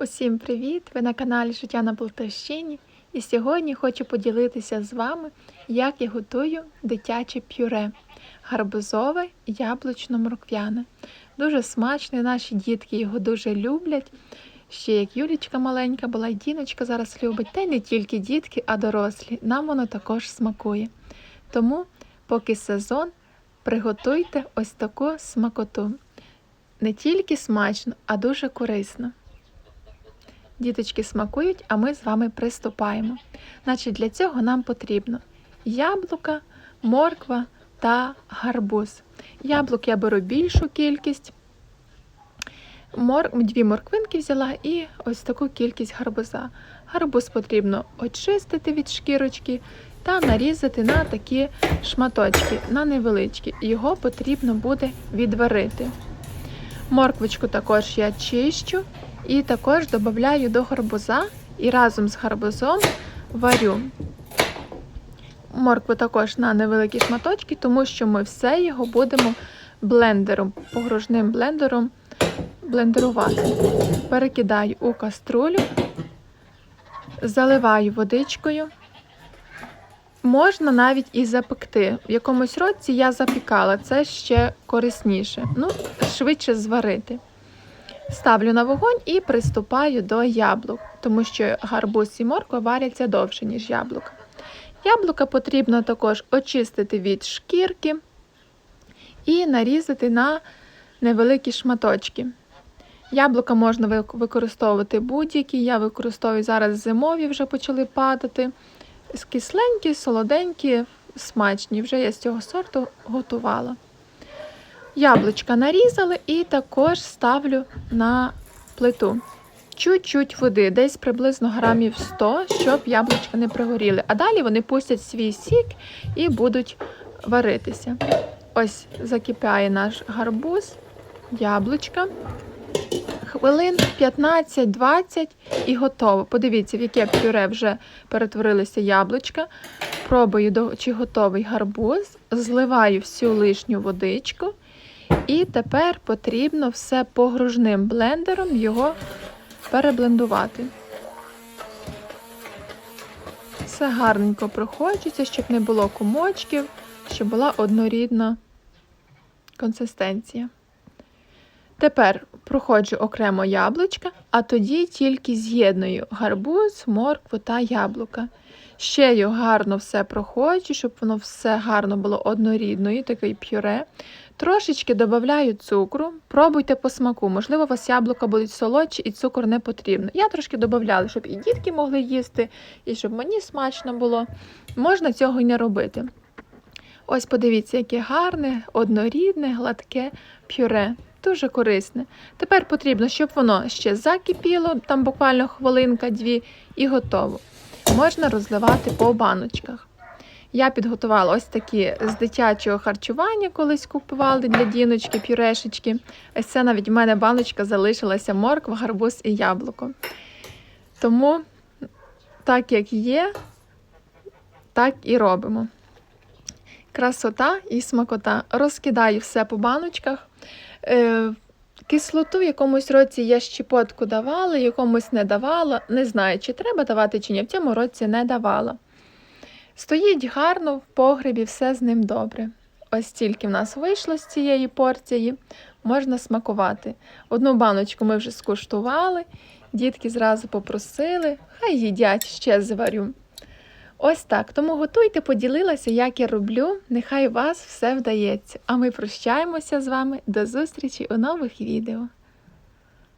Усім привіт! Ви на каналі Життя на Полтавщині. І сьогодні хочу поділитися з вами, як я готую дитяче пюре гарбузове яблучно-морквяне. Дуже смачне, наші дітки його дуже люблять. Ще як Юлічка маленька була, і Діночка зараз любить, та й не тільки дітки, а дорослі. Нам воно також смакує. Тому, поки сезон, приготуйте ось таку смакоту. Не тільки смачно, а дуже корисно. Діточки смакують, а ми з вами приступаємо. Значить, для цього нам потрібно яблука, морква та гарбуз. Яблук я беру більшу кількість, мор... дві морквинки взяла і ось таку кількість гарбуза. Гарбуз потрібно очистити від шкірочки та нарізати на такі шматочки, на невеличкі. Його потрібно буде відварити. Морквочку також я чищу і також додаю до гарбуза і разом з гарбузом варю. Моркву також на невеликі шматочки, тому що ми все його будемо блендером, погружним блендером блендерувати. Перекидаю у каструлю, заливаю водичкою. Можна навіть і запекти. В якомусь році я запікала, це ще корисніше. Ну, швидше зварити. Ставлю на вогонь і приступаю до яблук, тому що гарбуз і морква варяться довше, ніж яблука. Яблука потрібно також очистити від шкірки і нарізати на невеликі шматочки. Яблука можна використовувати будь-які. Я використовую зараз зимові, вже почали падати. Кисленькі, солоденькі, смачні. Вже я з цього сорту готувала. Яблучка нарізали і також ставлю на плиту. Чуть-чуть води, десь приблизно грамів 100, щоб яблучка не пригоріли. А далі вони пустять свій сік і будуть варитися. Ось закипає наш гарбуз, яблучка. Хвилин 15-20 і готово. Подивіться, в яке пюре вже перетворилися яблучка. Пробую, чи готовий гарбуз, зливаю всю лишню водичку. І тепер потрібно все погружним блендером його переблендувати. Все гарненько проходжується, щоб не було комочків, щоб була однорідна консистенція. Тепер проходжу окремо яблучка, а тоді тільки з'єдную гарбуз, моркву та яблука. Ще його гарно все проходжу, щоб воно все гарно було однорідною, такий пюре. Трошечки додаю цукру, пробуйте по смаку. Можливо, у вас яблука будуть солодші і цукор не потрібно. Я трошки додавала, щоб і дітки могли їсти, і щоб мені смачно було. Можна цього й не робити. Ось подивіться, яке гарне, однорідне, гладке пюре. Дуже корисне. Тепер потрібно, щоб воно ще закипіло, там буквально хвилинка-дві, і готово. Можна розливати по баночках. Я підготувала ось такі з дитячого харчування, колись купували для діночки, пюрешечки. Ось це навіть в мене баночка залишилася морква, гарбуз і яблуко. Тому, так як є, так і робимо. Красота і смакота. Розкидаю все по баночках. Е, Кислоту в якомусь році я щепотку давала, якомусь не давала. Не знаю, чи треба давати, чи ні. В цьому році не давала. Стоїть гарно в погребі, все з ним добре. Ось тільки в нас вийшло з цієї порції, можна смакувати. Одну баночку ми вже скуштували, дітки зразу попросили, хай їдять ще зварю. Ось так. Тому готуйте, поділилася, як я роблю. Нехай у вас все вдається. А ми прощаємося з вами. До зустрічі у нових відео.